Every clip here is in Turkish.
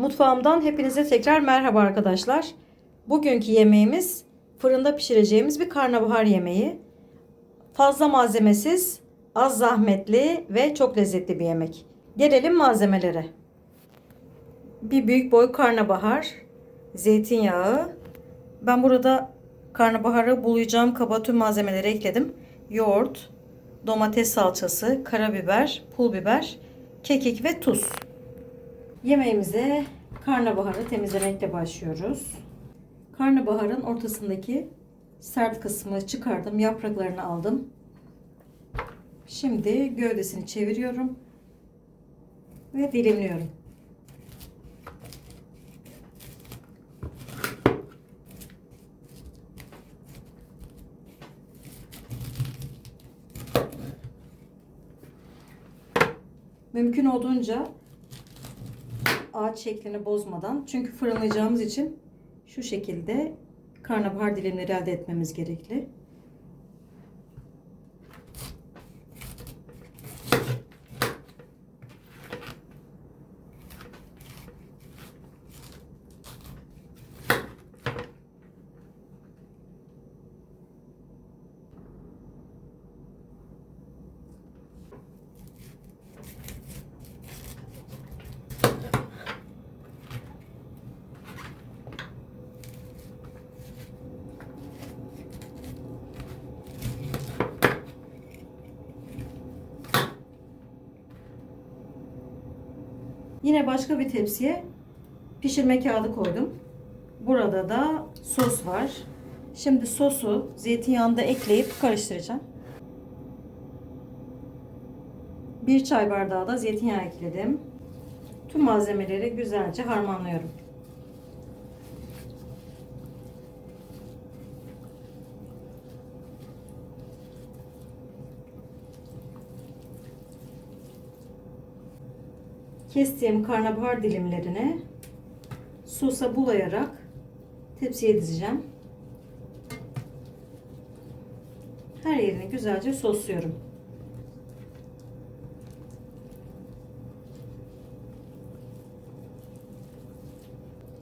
Mutfağımdan hepinize tekrar merhaba arkadaşlar. Bugünkü yemeğimiz fırında pişireceğimiz bir karnabahar yemeği. Fazla malzemesiz, az zahmetli ve çok lezzetli bir yemek. Gelelim malzemelere. Bir büyük boy karnabahar, zeytinyağı. Ben burada karnabaharı bulayacağım kaba tüm malzemeleri ekledim. Yoğurt, domates salçası, karabiber, pul biber, kekik ve tuz. Yemeğimize karnabaharı temizlemekle başlıyoruz. Karnabaharın ortasındaki sert kısmı çıkardım. Yapraklarını aldım. Şimdi gövdesini çeviriyorum. Ve dilimliyorum. Mümkün olduğunca ağaç şeklini bozmadan çünkü fırınlayacağımız için şu şekilde karnabahar dilimleri elde etmemiz gerekli. Yine başka bir tepsiye pişirme kağıdı koydum. Burada da sos var. Şimdi sosu zeytinyağında ekleyip karıştıracağım. Bir çay bardağı da zeytinyağı ekledim. Tüm malzemeleri güzelce harmanlıyorum. Kestiğim karnabahar dilimlerini sosa bulayarak tepsiye dizeceğim. Her yerini güzelce sosluyorum.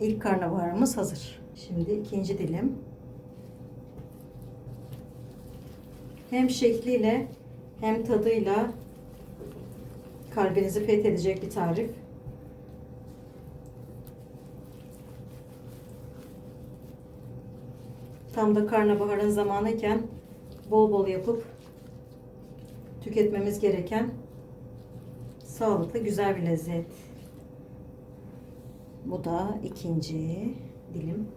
İlk karnabaharımız hazır. Şimdi ikinci dilim. Hem şekliyle hem tadıyla kalbinizi fethedecek bir tarif. Tam da karnabaharın zamanıyken bol bol yapıp tüketmemiz gereken sağlıklı güzel bir lezzet. Bu da ikinci dilim.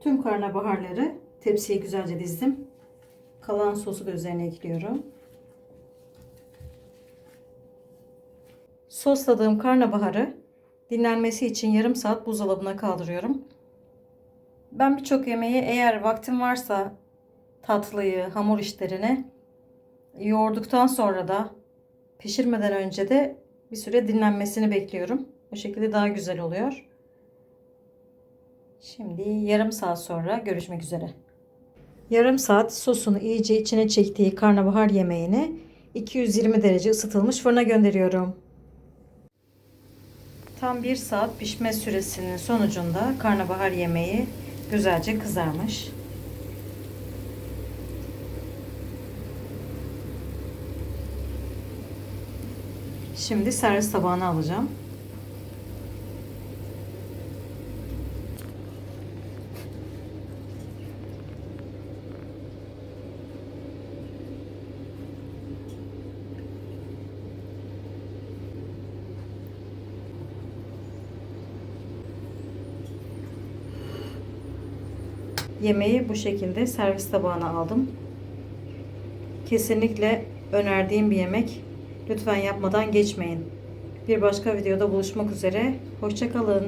Tüm karnabaharları tepsiye güzelce dizdim. Kalan sosu da üzerine ekliyorum. Sosladığım karnabaharı dinlenmesi için yarım saat buzdolabına kaldırıyorum. Ben birçok yemeği eğer vaktim varsa tatlıyı, hamur işlerini yoğurduktan sonra da pişirmeden önce de bir süre dinlenmesini bekliyorum. Bu şekilde daha güzel oluyor. Şimdi yarım saat sonra görüşmek üzere. Yarım saat sosunu iyice içine çektiği karnabahar yemeğini 220 derece ısıtılmış fırına gönderiyorum. Tam bir saat pişme süresinin sonucunda karnabahar yemeği güzelce kızarmış. Şimdi servis tabağına alacağım. Yemeği bu şekilde servis tabağına aldım. Kesinlikle önerdiğim bir yemek. Lütfen yapmadan geçmeyin. Bir başka videoda buluşmak üzere. Hoşçakalın.